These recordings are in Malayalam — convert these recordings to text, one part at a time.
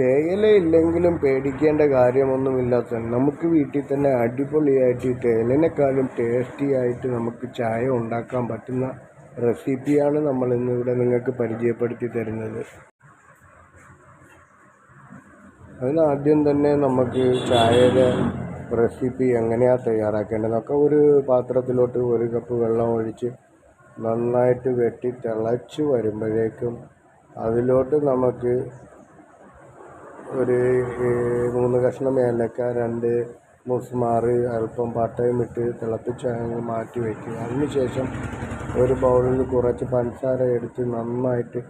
തേയില ഇല്ലെങ്കിലും പേടിക്കേണ്ട കാര്യമൊന്നുമില്ലാത്ത നമുക്ക് വീട്ടിൽ തന്നെ അടിപൊളിയായിട്ട് തേയിലിനേക്കാളും ടേസ്റ്റി ആയിട്ട് നമുക്ക് ചായ ഉണ്ടാക്കാൻ പറ്റുന്ന റെസിപ്പിയാണ് നമ്മൾ ഇന്നിവിടെ നിങ്ങൾക്ക് പരിചയപ്പെടുത്തി തരുന്നത്. അതിനാദ്യം തന്നെ നമുക്ക് ചായയുടെ റെസിപ്പി എങ്ങനെയാണ് തയ്യാറാക്കേണ്ടതെന്നൊക്കെ ഒരു പാത്രത്തിലോട്ട് ഒരു കപ്പ് വെള്ളം ഒഴിച്ച് നന്നായിട്ട് വെട്ടി തിളച്ച് വരുമ്പോഴേക്കും അതിലോട്ട് നമുക്ക് ഒരു മൂന്ന് കഷ്ണം ഏലക്ക രണ്ട് മുസ്മാറ് അല്പം പട്ടയും ഇട്ട് തിളപ്പിച്ച് മാറ്റി വയ്ക്കുക. അതിനുശേഷം ഒരു ബൗളിൽ കുറച്ച് പഞ്ചസാര എടുത്ത് നന്നായിട്ട്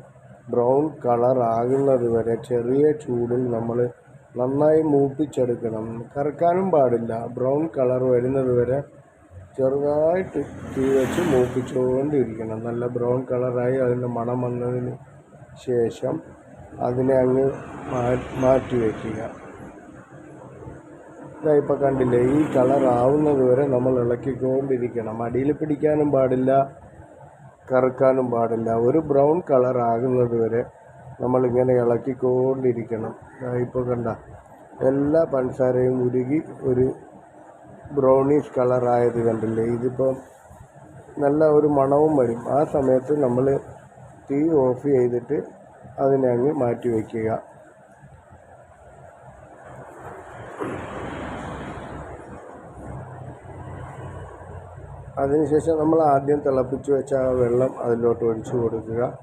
ബ്രൗൺ കളർ ആകുന്നത് വരെ ചെറിയ ചൂടിൽ നമ്മൾ നന്നായി മൂപ്പിച്ചെടുക്കണം. കറക്കാനും പാടില്ല. ബ്രൗൺ കളർ വരുന്നത് വരെ ചെറുതായിട്ട് തീ വെച്ച് മൂപ്പിച്ചുകൊണ്ടിരിക്കണം. നല്ല ബ്രൗൺ കളറായി അതിന്റെ മണം വന്നതിന് ശേഷം അതിനെ അങ്ങ് മാറ്റി വയ്ക്കുക. ഇതാ ഇപ്പോൾ കണ്ടില്ലേ ഈ കളർ ആവുന്നത് വരെ നമ്മൾ ഇളക്കിക്കൊണ്ടിരിക്കണം. അടിയിൽ പിടിക്കാനും പാടില്ല കറുക്കാനും പാടില്ല. ഒരു ബ്രൗൺ കളർ ആകുന്നത് വരെ നമ്മളിങ്ങനെ ഇളക്കിക്കൊണ്ടിരിക്കണം. ഇപ്പോൾ കണ്ട എല്ലാ പഞ്ചസാരയും ഉരുകി ഒരു ബ്രൗണീഷ് കളറായത് കണ്ടില്ലേ? ഇതിപ്പം നല്ല ഒരു മണവും വരും. ആ സമയത്ത് നമ്മൾ തീ ഓഫ് ചെയ്തിട്ട് അതിനെ അങ്ങ് മാറ്റി വയ്ക്കുക. അതിനുശേഷം നമ്മൾ ആദ്യം തിളപ്പിച്ച് വെച്ച ആ വെള്ളം അതിലോട്ട് ഒഴിച്ചു കൊടുക്കുക.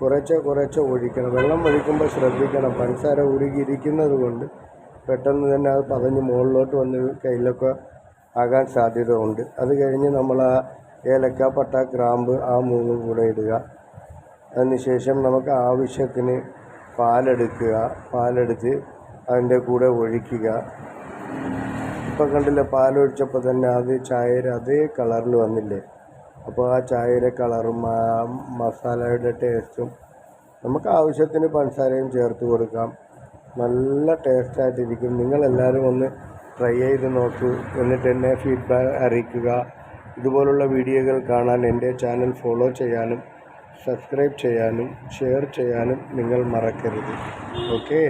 കുറേശ്ശെ കുറേശ്ശെ ഒഴിക്കണം. വെള്ളം ഒഴിക്കുമ്പോൾ ശ്രദ്ധിക്കണം. പഞ്ചസാര ഉരുകിയിരിക്കുന്നത് കൊണ്ട് പെട്ടെന്ന് തന്നെ അത് പതഞ്ഞ് മുകളിലോട്ട് വന്ന് കയ്യിലൊക്കെ ആകാൻ സാധ്യത ഉണ്ട്. അത് കഴിഞ്ഞ് നമ്മൾ ആ ഏലക്ക പട്ട ഗ്രാമ്പ് ആ മൂന്നും കൂടെ ഇടുക. അതിനുശേഷം നമുക്ക് ആവശ്യത്തിന് പാലെടുക്കുക. പാലെടുത്ത് അതിന്റെ കൂടെ ഒഴിക്കുക. ഇപ്പം കണ്ടില്ലേ പാലൊഴിച്ചപ്പോൾ തന്നെ അത് ചായയുടെ അതേ കളറിൽ വന്നില്ലേ? അപ്പോൾ ആ ചായയുടെ കളറും ആ മസാലയുടെ ടേസ്റ്റും നമുക്ക് ആവശ്യത്തിന് പഞ്ചസാരയും ചേർത്ത് കൊടുക്കാം. നല്ല ടേസ്റ്റായിട്ടിരിക്കും. നിങ്ങളെല്ലാവരും ഒന്ന് ട്രൈ ചെയ്ത് നോക്കൂ. എന്നിട്ട് എന്നെ ഫീഡ്ബാക്ക് അറിയിക്കുക. ഇതുപോലുള്ള വീഡിയോകൾ കാണാൻ എന്റെ ചാനൽ ഫോളോ ചെയ്യാനും സബ്സ്ക്രൈബ് ചെയ്യാനും ഷെയർ ചെയ്യാനും നിങ്ങൾ മറക്കരുത്. ഓക്കേ?